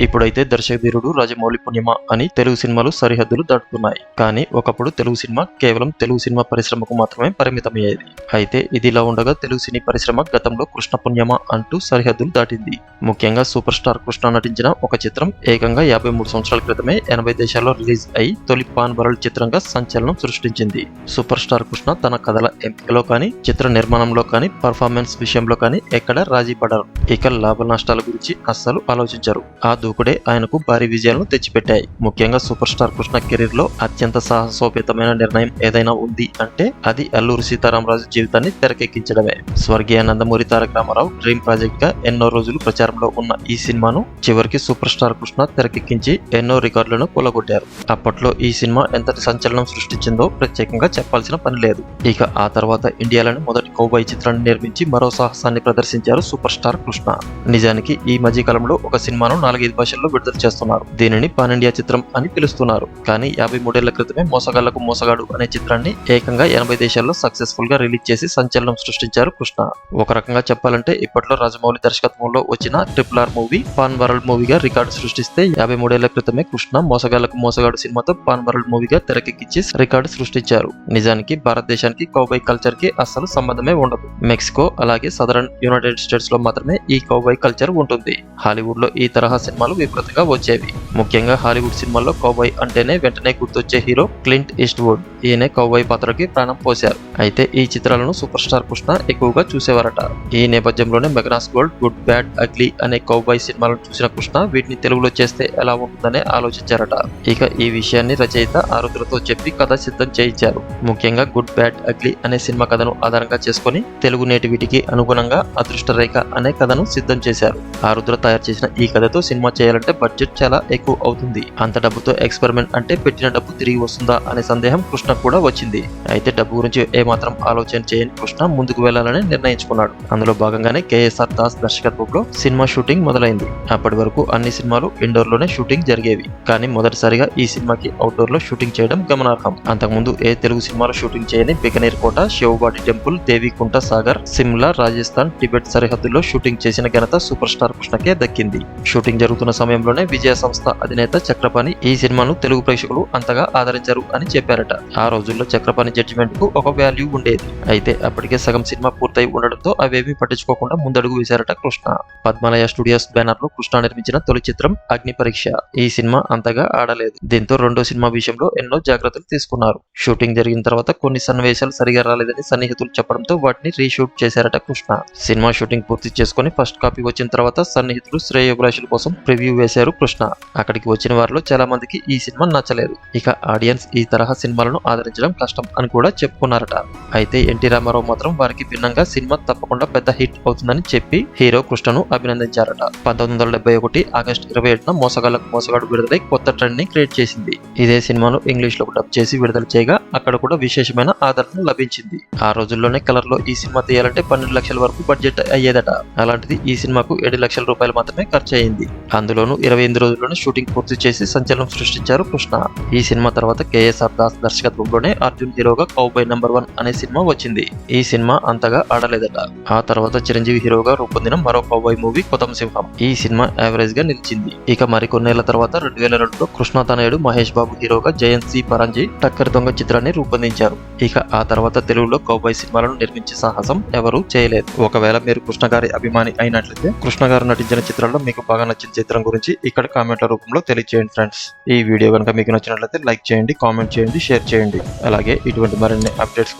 ఇప్పుడైతే దర్శకధీరుడు రాజమౌళి పుణ్యమ అని తెలుగు సినిమాలు సరిహద్దులు దాటుతున్నాయి. కానీ ఒకప్పుడు తెలుగు సినిమా కేవలం తెలుగు సినిమా పరిశ్రమకు మాత్రమే పరిమితమయ్యేది. అయితే ఇదిలా ఉండగా తెలుగు సినీ పరిశ్రమ గతంలో కృష్ణ పుణ్యమ అంటూ సరిహద్దులు దాటింది. ముఖ్యంగా సూపర్ స్టార్ కృష్ణ నటించిన ఒక చిత్రం ఏకంగా యాభై మూడు సంవత్సరాల క్రితమే ఎనభై దేశాల్లో రిలీజ్ అయి తొలి పాన్ వరల్డ్ చిత్రంగా సంచలనం సృష్టించింది. సూపర్ స్టార్ కృష్ణ తన కథల ఎంపికలో కానీ చిత్ర నిర్మాణంలో కానీ పర్ఫార్మెన్స్ విషయంలో కానీ ఎక్కడ రాజీ పడరు. ఇక లాభ నష్టాల గురించి అస్సలు ఆలోచించరు. ఆ దూకుడే ఆయనకు భారీ విజయాలను తెచ్చిపెట్టాయి. ముఖ్యంగా సూపర్ స్టార్ కృష్ణ కెరీర్లో అత్యంత సాహసోపేతమైన నిర్ణయం ఏదైనా ఉంది అంటే అది అల్లూరి సీతారామరాజు జీవితాన్ని తెరకెక్కించడమే. స్వర్గీయ నందమూరి తారక రామారావు డ్రీమ్ ప్రాజెక్ట్గా ఎన్నో రోజులు ప్రచారంలో ఉన్న ఈ సినిమాను చివరికి సూపర్ స్టార్ కృష్ణ తెరకెక్కించి ఎన్నో రికార్డులను కూలగొట్టారు. అప్పట్లో ఈ సినిమా ఎంతటి సంచలనం సృష్టించిందో ప్రత్యేకంగా చెప్పాల్సిన పని లేదు. ఇక ఆ తర్వాత ఇండియాలోని మొదటి కౌబాయి చిత్రాన్ని నిర్మించి మరో సాహసాన్ని ప్రదర్శించారు సూపర్ స్టార్ కృష్ణ. నిజానికి ఈ మధ్య కాలంలో ఒక సినిమాను నాలుగైదు భాషల్లో విడుదల చేస్తున్నారు. దీనిని పాన్ ఇండియా చిత్రం అని పిలుస్తున్నారు. కానీ యాభై మూడేళ్ళ క్రితమే మోసగాళ్ళకు మోసగాడు అనే చిత్రాన్ని ఏకంగా ఎనభై దేశాల్లో సక్సెస్ఫుల్గా రిలీజ్ చేసి సంచలనం సృష్టించారు కృష్ణ. ఒక రకంగా చెప్పాలంటే ఇప్పట్లో రాజమౌళి దర్శకత్వంలో వచ్చిన triple R movie pan world మూవీగా record సృష్టిస్తే యాభై మూడేళ్ళ క్రితమే కృష్ణ మోసగాళ్ళకు మోసగాడు సినిమాతో పాన్ వరల్డ్ మూవీగా తెరకెక్కించి రికార్డు సృష్టించారు. నిజానికి భారతదేశానికి కౌబై కల్చర్కి అస్సలు సంబంధమే ఉండదు. మెక్సికో అలాగే సదరన్ యునైటెడ్ స్టేట్స్లో మాత్రమే ఈ కౌబై కల్చర్ ఉంటుంది. హాలీవుడ్లో ఈ తరహా సినిమాలు విపరీతంగా వచ్చేవి. ముఖ్యంగా హాలీవుడ్ సినిమాల్లో కౌబాయ్ అంటేనే వెంటనే గుర్తొచ్చే హీరో క్లింట్ ఈస్ట్వుడ్. ఈయన కౌబాయ్ పాత్రకి ప్రాణం పోశారు. అయితే ఈ చిత్రాలను సూపర్ స్టార్ కృష్ణ ఎక్కువగా చూసేవారట. ఈ నేపథ్యంలోనే Mackenna's gold good bad ugly అనే కౌబాయ్ సినిమాలను చూసిన కృష్ణ వీటిని తెలుగులో చేస్తే ఎలా ఉంటుందనే ఆలోచించారట. ఇక ఈ విషయాన్ని రచయిత ఆరుద్రతో చెప్పి కథ సిద్ధం చేయించారు. ముఖ్యంగా గుడ్ బ్యాడ్ అగ్లీ అనే సినిమా కథను ఆధారంగా చేసుకొని తెలుగు నేటివిటికి అనుగుణంగా అదృష్ట రేఖ అనే కథను సిద్ధం చేశారు. ఆరుద్ర తయారు చేసిన ఈ కథతో సినిమా చేయాలంటే బడ్జెట్ చాలా ఎక్కువ అవుతుంది. అంత డబ్బుతో ఎక్స్పెరిమెంట్ అంటే పెట్టిన డబ్బు తిరిగి వస్తుందా అనే సందేహం కృష్ణ కూడా వచ్చింది. అయితే డబ్బు గురించి ఏమాత్రం ఆలోచన చేయని కృష్ణ ముందుకు వెళ్ళాలని నిర్ణయించుకున్నాడు. అందులో భాగంగానే కేఎస్ఆర్ దాస్ దర్శకత్వంలో సినిమా షూటింగ్ మొదలైంది. అప్పటి వరకు అన్ని సినిమాలు ఇండోర్లోనే షూటింగ్ జరిగేవి. కానీ మొదటిసారిగా ఈ సినిమాకి అవుట్డోర్లో షూటింగ్ చేయడం గమనార్హం. అంతకుముందు ఏ తెలుగు సినిమాలో షూటింగ్ చేయని బికనీర్ కోట శివబాటి టెంపుల్ దేవికుంట సాగర్ సిమ్లా రాజస్థాన్ టిబెట్ సరిహద్దుల్లో షూటింగ్ చేసిన ఘనత సూపర్ స్టార్ కృష్ణకే దక్కింది. షూటింగ్ జరుగుతున్న సమయంలోనే విజయ సంస్థ అధినేత చక్రపాణి ఈ సినిమాను తెలుగు ప్రేక్షకులు అంతగా ఆదరించారు అని చెప్పారట. ఆ రోజుల్లో చక్రపాణి జడ్జిమెంట్కు ఒక వాల్యూ ఉండేది. అయితే అప్పటికే సగం సినిమా పూర్తయి ఉండడంతో అవేమీ పట్టించుకోకుండా ముందడుగు వేశారట కృష్ణ. పద్మాలయ స్టూడియోస్ బ్యానర్లో కృష్ణ నిర్మించిన తొలి చిత్రం అగ్ని పరీక్ష. ఈ సినిమా అంతగా ఆడలేదు. దీంతో రెండో సినిమా విషయంలో ఎన్నో జాగ్రత్తలు తీసుకున్నారు. షూటింగ్ జరిగిన తర్వాత కొన్ని సన్నివేశాలు సరిగా రాలేదని సన్నిహితులు చెప్పడంతో వాటిని రీషూట్ చేశారట కృష్ణ. సినిమా షూటింగ్ పూర్తి చేసుకుని ఫస్ట్ కాపీ వచ్చిన తర్వాత సన్నిహితులు శ్రేయోభిలాషుల కోసం ప్రివ్యూ వేశారు కృష్ణ. అక్కడికి వచ్చిన వారిలో చాలా మందికి ఈ సినిమా నచ్చలేదు. ఇక ఆడియన్స్ ఈ తరహా సినిమాలను ఆదరించడం కష్టం అని కూడా చెప్పుకున్నారట. అయితే ఎన్టీ రామారావు మాత్రం వారికి భిన్నంగా సినిమా తప్పకుండా పెద్ద హిట్ అవుతుందని చెప్పి హీరో కృష్ణను అభినందించారట. పంతొమ్మిది వందల డెబ్బై ఒకటి ఆగస్టు ఇరవై ఏడున మోసగాళ్ళకు మోసగాడు విడుదలై కొత్త ట్రెండ్ని క్రియేట్ చేసింది. ఇదే సినిమాను ఇంగ్లీష్లో డబ్ చేసి విడుదల చేయగా అక్కడ కూడా విశేషమైన ఆదరణ లభించింది. ఆ రోజుల్లోనే కలర్లో ఈ సినిమా తీయాలంటే పన్నెండు లక్షల వరకు బడ్జెట్ అయ్యేదట. అలాంటిది ఈ సినిమాకు ఏడు లక్షల రూపాయలు మాత్రమే ఖర్చు అయింది అందులోనూ ఇరవై ఎనిమిది రోజుల్లోనే షూటింగ్ పూర్తి చేసి సంచలనం సృష్టించారు కృష్ణ. ఈ సినిమా తర్వాత కేఎస్ఆర్ దాస్ దర్శకత్వంలోనే అర్జున్ హీరోగా కౌబాయ్ నంబర్ వన్ అనే సినిమా వచ్చింది. ఈ సినిమా అంతగా ఆడలేదట. ఆ తర్వాత చిరంజీవి హీరోగా రూపొందిన మరో పవ్వాయి మూవీ కొత్త సింహం. ఈ సినిమా యావరేజ్గా నిలిచింది. ఇక మరికొన్నేళ్ళ తర్వాత రెండు వేల రెండులో కృష్ణ తనయుడు మహేష్ బాబు హీరోగా జయంత్ సి పరంజీ టక్కర్ దొంగ చిత్రాన్ని రూపొందించారు. ఇక ఆ తర్వాత తెలుగులో కౌబాయ్ సినిమాలను నిర్మించే సాహసం ఎవరూ చేయలేదు. ఒకవేళ మీరు కృష్ణ గారి అభిమాని అయినట్లయితే కృష్ణ గారు నటించిన చిత్రాల్లో మీకు బాగా నచ్చిన చిత్రం గురించి ఇక్కడ కామెంట్ల రూపంలో తెలియజేయండి ఫ్రెండ్స్. ఈ వీడియో కనుక మీకు నచ్చినట్లయితే లైక్ చేయండి కామెంట్ చేయండి షేర్ చేయండి. అలాగే ఇటువంటి మరిన్ని అప్డేట్స్